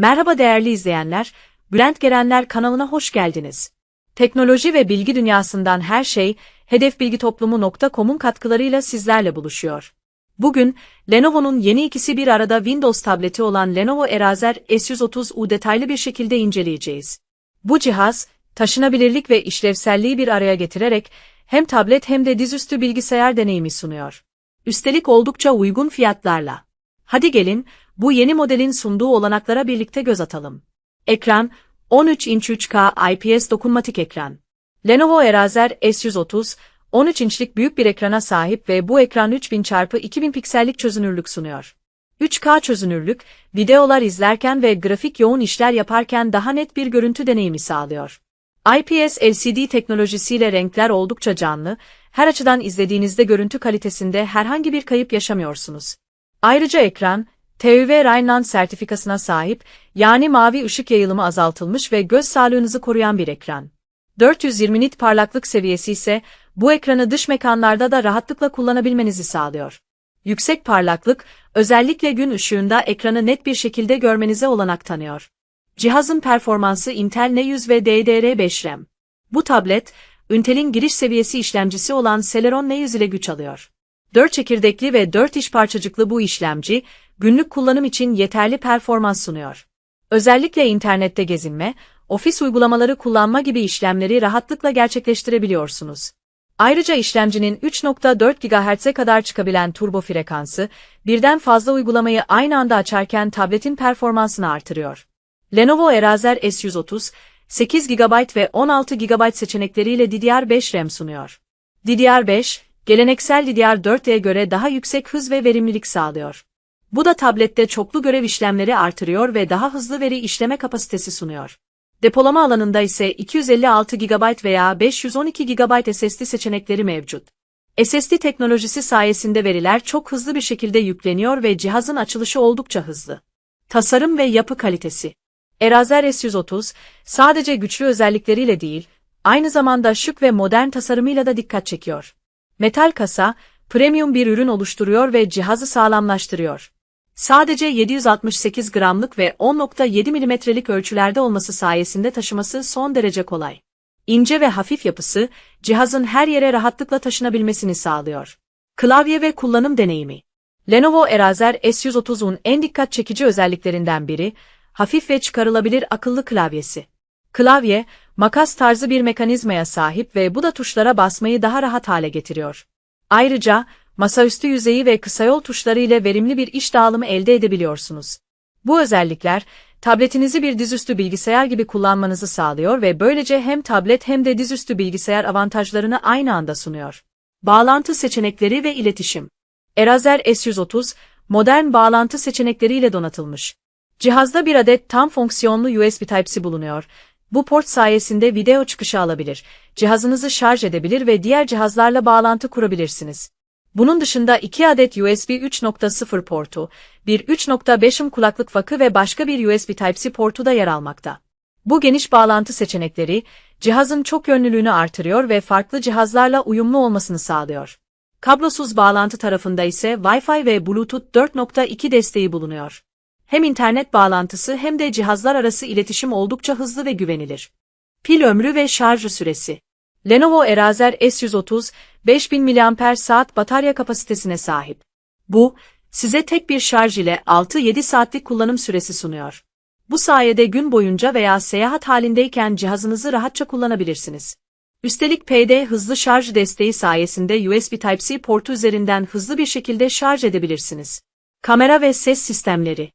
Merhaba değerli izleyenler, Bülent Gerenler kanalına hoş geldiniz. Teknoloji ve bilgi dünyasından her şey, hedefbilgitoplumu.com'un katkılarıyla sizlerle buluşuyor. Bugün, Lenovo'nun yeni ikisi bir arada Windows tableti olan Lenovo Eraser S130U detaylı bir şekilde inceleyeceğiz. Bu cihaz, taşınabilirlik ve işlevselliği bir araya getirerek, hem tablet hem de dizüstü bilgisayar deneyimi sunuyor. Üstelik oldukça uygun fiyatlarla. Hadi gelin, bu yeni modelin sunduğu olanaklara birlikte göz atalım. Ekran, 13 inç 3K IPS dokunmatik ekran. Lenovo Eraser S130, 13 inçlik büyük bir ekrana sahip ve bu ekran 3000 x 2000 piksellik çözünürlük sunuyor. 3K çözünürlük, videolar izlerken ve grafik yoğun işler yaparken daha net bir görüntü deneyimi sağlıyor. IPS LCD teknolojisiyle renkler oldukça canlı, her açıdan izlediğinizde görüntü kalitesinde herhangi bir kayıp yaşamıyorsunuz. Ayrıca ekran, TÜV Rheinland sertifikasına sahip, yani mavi ışık yayılımı azaltılmış ve göz sağlığınızı koruyan bir ekran. 420 nit parlaklık seviyesi ise bu ekranı dış mekanlarda da rahatlıkla kullanabilmenizi sağlıyor. Yüksek parlaklık, özellikle gün ışığında ekranı net bir şekilde görmenize olanak tanıyor. Cihazın performansı Intel N100 ve DDR5 RAM. Bu tablet, Intel'in giriş seviyesi işlemcisi olan Celeron N100 ile güç alıyor. 4 çekirdekli ve 4 iş parçacıklı bu işlemci, günlük kullanım için yeterli performans sunuyor. Özellikle internette gezinme, ofis uygulamaları kullanma gibi işlemleri rahatlıkla gerçekleştirebiliyorsunuz. Ayrıca işlemcinin 3.4 GHz'e kadar çıkabilen turbo frekansı, birden fazla uygulamayı aynı anda açarken tabletin performansını artırıyor. Lenovo Eraser S130, 8 GB ve 16 GB seçenekleriyle DDR5 RAM sunuyor. DDR5, geleneksel DDR4'e göre daha yüksek hız ve verimlilik sağlıyor. Bu da tablette çoklu görev işlemleri artırıyor ve daha hızlı veri işleme kapasitesi sunuyor. Depolama alanında ise 256 GB veya 512 GB SSD seçenekleri mevcut. SSD teknolojisi sayesinde veriler çok hızlı bir şekilde yükleniyor ve cihazın açılışı oldukça hızlı. Tasarım ve yapı kalitesi Eraser S130, sadece güçlü özellikleriyle değil, aynı zamanda şık ve modern tasarımıyla da dikkat çekiyor. Metal kasa, premium bir ürün oluşturuyor ve cihazı sağlamlaştırıyor. Sadece 768 gramlık ve 10.7 milimetrelik ölçülerde olması sayesinde taşıması son derece kolay. İnce ve hafif yapısı, cihazın her yere rahatlıkla taşınabilmesini sağlıyor. Klavye ve kullanım deneyimi Lenovo Eraser S130'un en dikkat çekici özelliklerinden biri, hafif ve çıkarılabilir akıllı klavyesi. Klavye, makas tarzı bir mekanizmaya sahip ve bu da tuşlara basmayı daha rahat hale getiriyor. Ayrıca, masaüstü yüzeyi ve kısa yol tuşları ile verimli bir iş dağılımı elde edebiliyorsunuz. Bu özellikler, tabletinizi bir dizüstü bilgisayar gibi kullanmanızı sağlıyor ve böylece hem tablet hem de dizüstü bilgisayar avantajlarını aynı anda sunuyor. Bağlantı seçenekleri ve iletişim Eraser S130, modern bağlantı seçenekleriyle donatılmış. Cihazda bir adet tam fonksiyonlu USB Type-C bulunuyor. Bu port sayesinde video çıkışı alabilir, cihazınızı şarj edebilir ve diğer cihazlarla bağlantı kurabilirsiniz. Bunun dışında 2 adet USB 3.0 portu, bir 3.5'im kulaklık fakı ve başka bir USB Type-C portu da yer almakta. Bu geniş bağlantı seçenekleri, cihazın çok yönlülüğünü artırıyor ve farklı cihazlarla uyumlu olmasını sağlıyor. Kablosuz bağlantı tarafında ise Wi-Fi ve Bluetooth 4.2 desteği bulunuyor. Hem internet bağlantısı hem de cihazlar arası iletişim oldukça hızlı ve güvenilir. Pil ömrü ve şarj süresi Lenovo Eraser S130, 5000 mAh batarya kapasitesine sahip. Bu, size tek bir şarj ile 6-7 saatlik kullanım süresi sunuyor. Bu sayede gün boyunca veya seyahat halindeyken cihazınızı rahatça kullanabilirsiniz. Üstelik PD hızlı şarj desteği sayesinde USB Type-C portu üzerinden hızlı bir şekilde şarj edebilirsiniz. Kamera ve ses sistemleri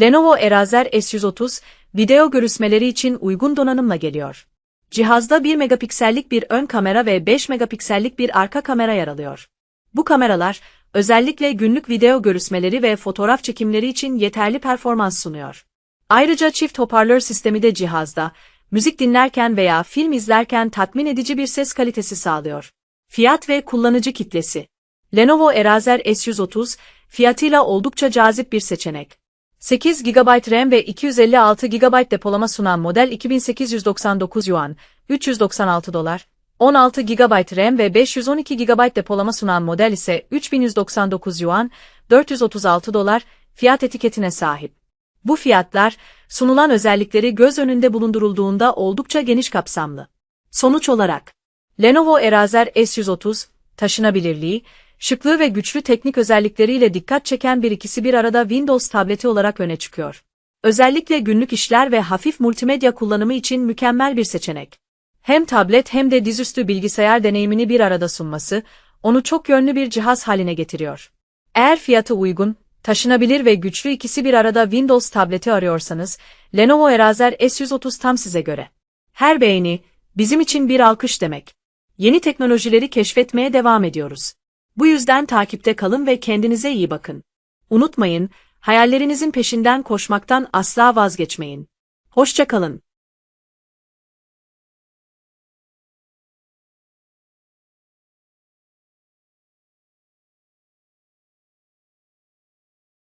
Lenovo Eraser S130, video görüşmeleri için uygun donanımla geliyor. Cihazda 1 megapiksellik bir ön kamera ve 5 megapiksellik bir arka kamera yer alıyor. Bu kameralar, özellikle günlük video görüşmeleri ve fotoğraf çekimleri için yeterli performans sunuyor. Ayrıca çift hoparlör sistemi de cihazda, müzik dinlerken veya film izlerken tatmin edici bir ses kalitesi sağlıyor. Fiyat ve kullanıcı kitlesi Lenovo Eraser S130, fiyatıyla oldukça cazip bir seçenek. 8 GB RAM ve 256 GB depolama sunan model 2899 yuan, 396 dolar, 16 GB RAM ve 512 GB depolama sunan model ise 3199 yuan, 436 dolar, fiyat etiketine sahip. Bu fiyatlar, sunulan özellikleri göz önünde bulundurulduğunda oldukça geniş kapsamlı. Sonuç olarak, Lenovo Eraser S130, taşınabilirliği, şıklığı ve güçlü teknik özellikleriyle dikkat çeken bir ikisi bir arada Windows tableti olarak öne çıkıyor. Özellikle günlük işler ve hafif multimedya kullanımı için mükemmel bir seçenek. Hem tablet hem de dizüstü bilgisayar deneyimini bir arada sunması, onu çok yönlü bir cihaz haline getiriyor. Eğer fiyatı uygun, taşınabilir ve güçlü ikisi bir arada Windows tableti arıyorsanız, Lenovo Eraser S130 tam size göre. Her beğeni, bizim için bir alkış demek. Yeni teknolojileri keşfetmeye devam ediyoruz. Bu yüzden takipte kalın ve kendinize iyi bakın. Unutmayın, hayallerinizin peşinden koşmaktan asla vazgeçmeyin. Hoşça kalın.